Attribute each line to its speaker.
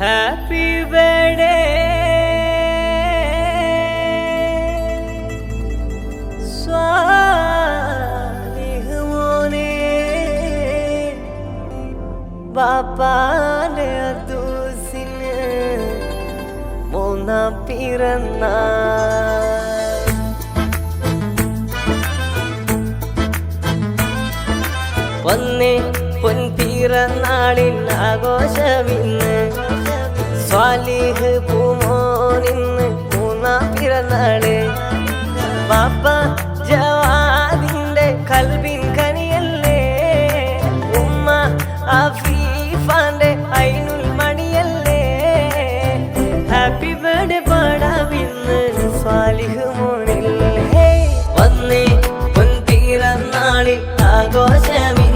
Speaker 1: Happy birthday Swalih മോനെ ബാപ്പാന്റെ ദൂസിന് മൂന്നാം പിറന്നാൾ. വന്നേ പൊൻ പിറന്നാളിൻ ആഘോഷമിന്ന് പിറന്നാൾ പാപ്പ ജവാദിന്റെ കൽബിൻ കനിയല്ലേ? ഉമ്മ അഫീഫാന്റെ ഐനുൽ മണിയല്ലേ? ഹാപ്പി ബർത്ത്ഡേ പാടാവിന്ന് സ്വാലിഹ് മോണില്ലേ വന്നേ മുൻപിറന്നാളിൽ ആഘോഷമി